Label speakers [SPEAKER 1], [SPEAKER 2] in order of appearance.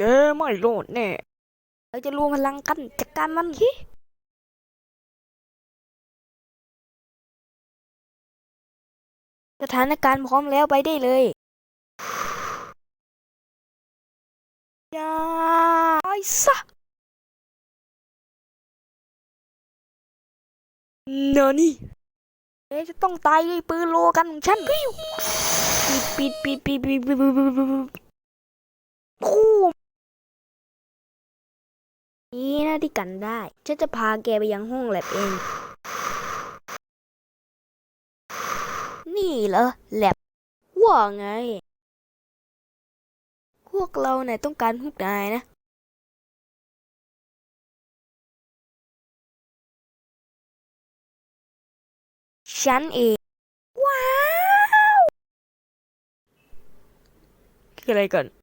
[SPEAKER 1] แกไม่รอดแน่เราจะรวมพลังกันจัดการมันสถานการณ์พร้อมแล้วไปได้เลยอย่าไปซะนานี่เอ๊ะจะต้องตายด้วยปืนโลกันของฉันปิดปิดปิดปิดปิดปิด นี่นะที่กันได้ ฉันจะพาแกไปยังห้องแลบเอง นี่เหรอแลบว่าไง พวกเราเนี่ยต้องการพวกนายนะฉันเอง ว้าว คืออะไรกัน